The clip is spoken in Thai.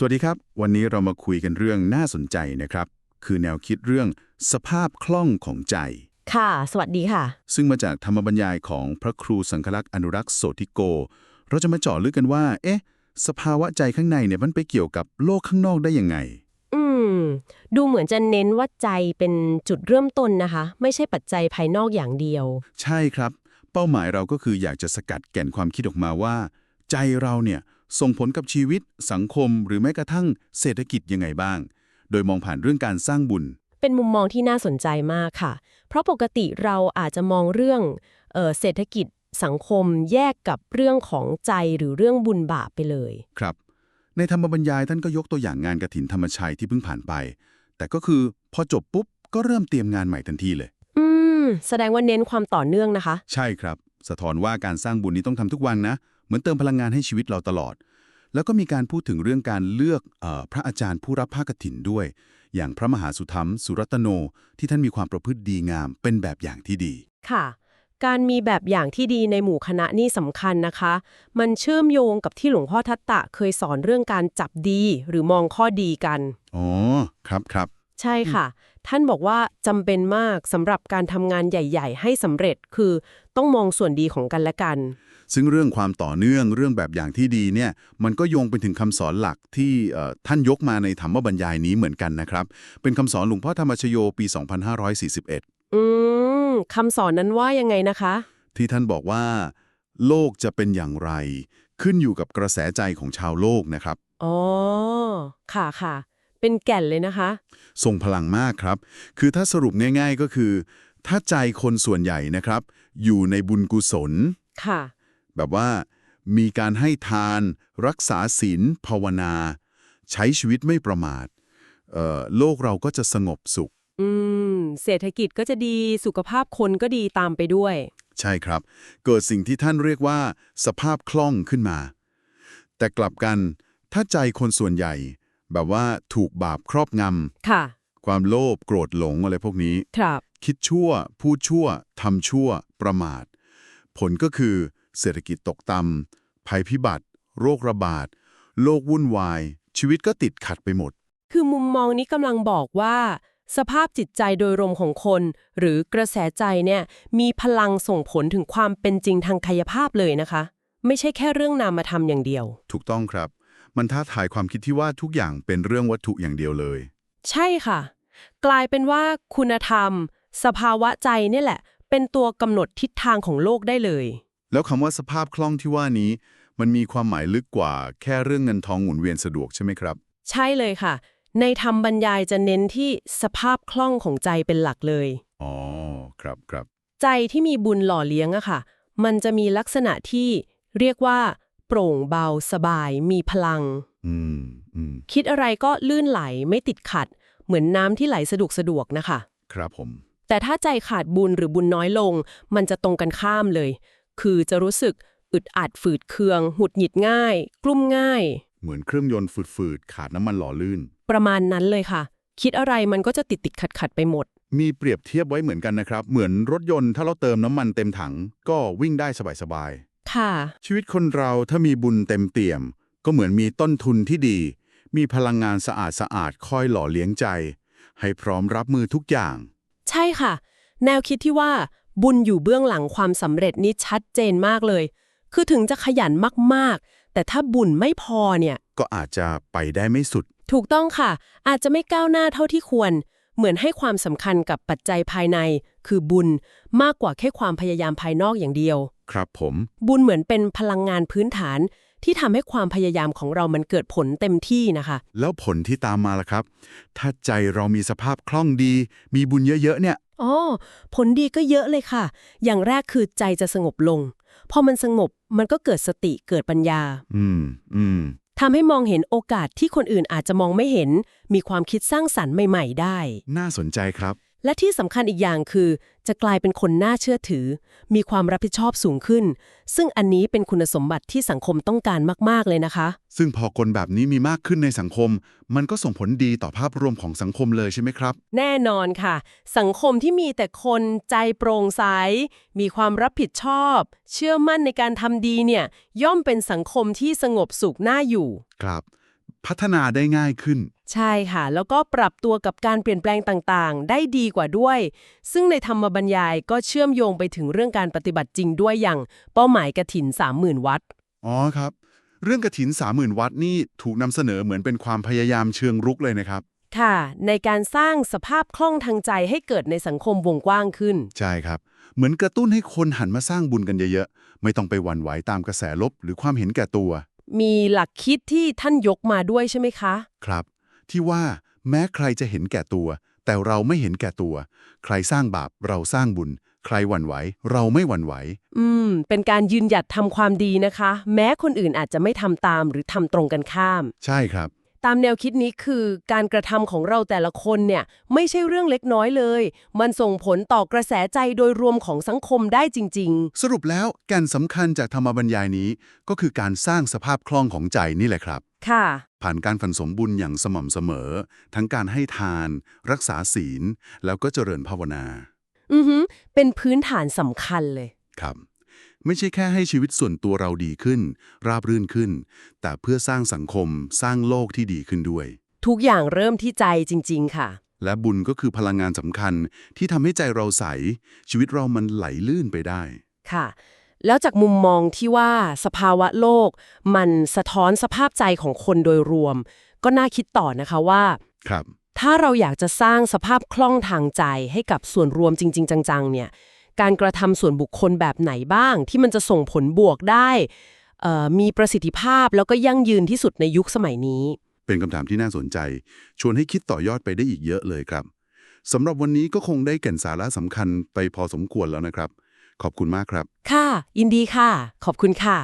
สวัสดีครับ วันนี้เรามาคุยกันเรื่องน่าสนใจนะครับ คือแนวคิดเรื่องสภาพคล่องของใจ ค่ะ สวัสดีค่ะ ซึ่งมาจากธรรมบรรยายของพระครูสังฆลักษณ์อนุรักษ์โสติโก เราจะมาเจาะลึกกันว่า เอ๊ะ สภาวะใจข้างในเนี่ยมันไปเกี่ยวกับโลกข้างนอกได้ยังไง อืม ดูเหมือนจะเน้นว่าใจเป็นจุดเริ่มต้นนะคะ ไม่ใช่ปัจจัยภายนอกอย่างเดียว ใช่ครับ เป้าหมายเราก็คืออยากจะสกัดแก่นความคิดออกมาว่า ใจเราเนี่ย ส่งผลกับชีวิต สังคม หรือแม้กระทั่งเศรษฐกิจยังไงบ้าง โดยมองผ่านเรื่องการสร้างบุญ เป็นมุมมองที่น่าสนใจมากค่ะ เพราะปกติเราอาจจะมองเรื่องเอ่อเศรษฐกิจสังคมแยกกับเรื่องของใจหรือเรื่องบุญบาปไปเลย ครับ ในธรรมบรรยายท่านก็ยกตัวอย่างงานกระถินธรรมชัยที่เพิ่งผ่านไป แต่ก็คือพอจบปุ๊บก็เริ่มเตรียมงานใหม่ทันทีเลย อืม แสดงว่าเน้นความต่อเนื่องนะคะ ใช่ครับ สะท้อนว่าการสร้างบุญนี้ต้องทำทุกวันนะ เหมือนเติมพลังงานให้ชีวิตเราตลอด แล้วก็มีการพูดถึงเรื่องการเลือกเออพระอาจารย์ผู้รับภาคกฐินด้วย อย่างพระมหาสุธรรม สุรัตโน ที่ท่านมีความประพฤติดีงาม เป็นแบบอย่างที่ดี ค่ะ การมีแบบอย่างที่ดีในหมู่คณะนี่สำคัญนะคะ มันเชื่อมโยงกับที่หลวงพ่อทัตตะเคยสอนเรื่องการจับดีหรือมองข้อดีกันอ๋อครับครับใช่ค่ะ ท่านบอกว่าจำเป็นมากสำหรับการทำงานใหญ่ ๆ ให้สำเร็จคือต้องมองส่วนดีของกันและกัน ซึ่งเรื่องความต่อเนื่องเรื่องแบบอย่างที่ดีเนี่ยมันก็โยงไปถึงคำสอนหลักที่เอ่อท่านยกมาในธรรมบรรยายนี้เหมือนกันนะครับ เป็นคำสอนหลวงพ่อธรรมชโยปี 2541 อืมคำสอนนั้นว่ายังไงนะคะ ที่ท่านบอกว่า โลกจะเป็นอย่างไร ขึ้นอยู่กับกระแสใจของชาวโลกนะครับอ๋อค่ะค่ะเป็นแก่นเลยนะคะทรงพลังมากครับ คือถ้าสรุปง่าย ๆก็คือ ถ้าใจคนส่วนใหญ่นะครับ อยู่ในบุญกุศลค่ะ แบบว่า มีการให้ทาน รักษาศีลภาวนา ใช้ชีวิตไม่ประมาทเอ่อโลกเราก็จะสงบสุข อืม เศรษฐกิจก็จะดีสุขภาพคนก็ดีตามไปด้วย ใช่ครับ เกิดสิ่งที่ท่านเรียกว่า สภาพคล่องขึ้นมา แต่กลับกัน ถ้าใจคนส่วนใหญ่ แบบว่าถูกบาปครอบงค่ะำความโลภโกรธหลงอะไรพวกนี้ ครับ คิดชั่ว พูดชั่วทำชั่ว ประมาท ผลก็คือ เศรษฐกิจตกต่ำภัยพิบัติ โรคระบาด โลกวุ่นวาย ชีวิตก็ติดขัดไปหมด คือมุมมองนี้กำลังบอกว่า สภาพจิตใจโดยรวมของคน หรือกระแสใจเนี่ยมีพลังส่งผลถึงความเป็นจริงทางกายภาพเลยนะคะ ไม่ใช่แค่เรื่องนามธรรมอย่างเดียว ถูกต้องครับ มันท้าทายความคิดที่ว่าทุกอย่างเป็นเรื่องวัตถุอย่างเดียวเลย ใช่ค่ะ กลายเป็นว่าคุณธรรม สภาวะใจเนี่ยแหละ เป็นตัวกำหนดทิศทางของโลกได้เลย แล้วคำว่าสภาพคล่องที่ว่านี้ มันมีความหมายลึกกว่าแค่เรื่องเงินทองหมุนเวียนสะดวกใช่ไหมครับ ใช่เลยค่ะ ในธรรมบรรยายจะเน้นที่สภาพคล่องของใจเป็นหลักเลย อ๋อ ครับครับ ใจที่มีบุญหล่อเลี้ยงอะค่ะ มันจะมีลักษณะที่เรียกว่า โปร่งเบาสบาย มีพลัง อืมอืมคิดอะไรก็ลื่นไหลไม่ติดขัด เหมือนน้ำที่ไหลสะดวกสะดวกนะคะ ครับผม แต่ถ้าใจขาดบุญหรือบุญน้อยลง มันจะตรงกันข้ามเลย คือจะรู้สึกอึดอัดฝืดเคืองหงุดหงิดง่าย กลุ้มง่าย เหมือนเครื่องยนต์ฝืดๆ ขาดน้ำมันหล่อลื่น ประมาณนั้นเลยค่ะ คิดอะไรมันก็จะติดติดขัดขัดๆไปหมด มีเปรียบเทียบไว้เหมือนกันนะครับ เหมือนรถยนต์ถ้าเราเติมน้ำมันเต็มถัง ก็วิ่งได้สบายค่ะ ๆ ชีวิตคนเราถ้ามีบุญเต็มเตี่ยม ก็เหมือนมีต้นทุนที่ดี มีพลังงานสะอาดสะอาดคอยหล่อเลี้ยงใจ ให้พร้อมรับมือทุกอย่าง ใช่ค่ะ แนวคิดที่ว่า บุญอยู่เบื้องหลังความสำเร็จนี้ชัดเจนมากเลย คือถึงจะขยันมากๆ แต่ถ้าบุญไม่พอเนี่ย ก็อาจจะไปได้ไม่สุด ถูกต้องค่ะ อาจจะไม่ก้าวหน้าเท่าที่ควร เหมือนให้ความสำคัญกับปัจจัยภายใน คือบุญมากกว่าแค่ความพยายามภายนอกอย่างเดียว ครับผม บุญเหมือนเป็นพลังงานพื้นฐาน ที่ทำให้ความพยายามของเรามันเกิดผลเต็มที่นะคะ แล้วผลที่ตามมาล่ะครับ ถ้าใจเรามีสภาพคล่องดี มีบุญเยอะๆเนี่ย อ๋อผลดีก็เยอะเลยค่ะ อย่างแรกคือใจจะสงบลง พอมันสงบมันก็เกิดสติเกิดปัญญา อืมอืมทำให้มองเห็นโอกาสที่คนอื่นอาจจะมองไม่เห็น มีความคิดสร้างสรรค์ใหม่ ๆ ได้ น่าสนใจครับ และที่สำคัญอีกอย่างคือ จะกลายเป็นคนน่าเชื่อถือ มีความรับผิดชอบสูงขึ้น ซึ่งอันนี้เป็นคุณสมบัติที่สังคมต้องการมาก ๆ เลยนะคะ ซึ่งพอคนแบบนี้มีมากขึ้นในสังคม มันก็ส่งผลดีต่อภาพรวมของสังคมเลยใช่ไหมครับ แน่นอนค่ะ สังคมที่มีแต่คนใจโปร่งใส มีความรับผิดชอบ เชื่อมั่นในการทำดีเนี่ย ย่อมเป็นสังคมที่สงบสุขน่าอยู่ ครับภ พัฒนาได้ง่ายขึ้น ใช่ค่ะ แล้วก็ปรับตัวกับการเปลี่ยนแปลงต่างๆ ได้ดีกว่าด้วย ซึ่งในธรรมบรรยายก็เชื่อมโยงไปถึงเรื่องการปฏิบัติจริงด้วยอย่างเป้าหมายกระถิน 30,000 วัตต์อ๋อครับ เรื่องกระถิน 30,000 วัตต์นี่ถูกนำเสนอเหมือนเป็นความพยายามเชิงรุกเลยนะครับ ค่ะ ในการสร้างสภาพคล่องทางใจให้เกิดในสังคมวงกว้างขึ้น ใช่ครับ เหมือนกระตุ้นให้คนหันมาสร้างบุญกันเยอะๆ ไม่ต้องไปหวั่นไหวตามกระแสลบหรือความเห็นแก่ตัว มีหลักคิดที่ท่านยกมาด้วยใช่ไหมคะ ครับ ที่ว่าแม้ใครจะเห็นแก่ตัว แต่เราไม่เห็นแก่ตัว ใครสร้างบาปเราสร้างบุญ ใครหวั่นไหว เราไม่หวั่นไหว อืม เป็นการยืนหยัดทำความดีนะคะ แม้คนอื่นอาจจะไม่ทำตามหรือทำตรงกันข้าม ใช่ครับ ตามแนวคิดนี้คือการกระทำของเราแต่ละคนเนี่ยไม่ใช่เรื่องเล็กน้อยเลย มันส่งผลต่อกระแสใจโดยรวมของสังคมได้จริงสรุปแล้วแก่นสำคัญจากธรรมบรรยายนี้ ก็คือการสร้างสภาพคล่องของใจนี่แหละครับๆค่ะ ผ่านการฝันสมบุญอย่างสม่ำเสมอ ทั้งการให้ทาน รักษาศีล แล้วก็เจริญภาวนา อือหือเป็นพื้นฐานสำคัญเลยครับ ไม่ใช่แค่ให้ชีวิตส่วนตัวเราดีขึ้น ราบรื่นขึ้น แต่เพื่อสร้างสังคมสร้างโลกที่ดีขึ้นด้วย ทุกอย่างเริ่มที่ใจจริง ๆ ค่ะ และบุญก็คือพลังงานสำคัญที่ทำให้ใจเราใส ชีวิตเรามันไหลลื่นไปได้ ค่ะ แล้วจากมุมมองที่ว่าสภาวะโลก มันสะท้อนสภาพใจของคนโดยรวม ก็น่าคิดต่อนะคะว่า ครับ ถ้าเราอยากจะสร้างสภาพคล่องทางใจให้กับส่วนรวมจริง ๆ จังๆเนี่ย การกระทำส่วนบุคคลแบบไหนบ้าง ที่มันจะส่งผลบวกได้เอ่อมีประสิทธิภาพแล้วก็ยั่งยืนที่สุดในยุคสมัยนี้ เป็นคำถามที่น่าสนใจ ชวนให้คิดต่อยอดไปได้อีกเยอะเลยครับสำหรับวันนี้ก็คงได้แก่นสาระสำคัญไปพอสมควรแล้วนะครับ ขอบคุณมากครับ ค่ะ ยินดีค่ะ ขอบคุณค่ะ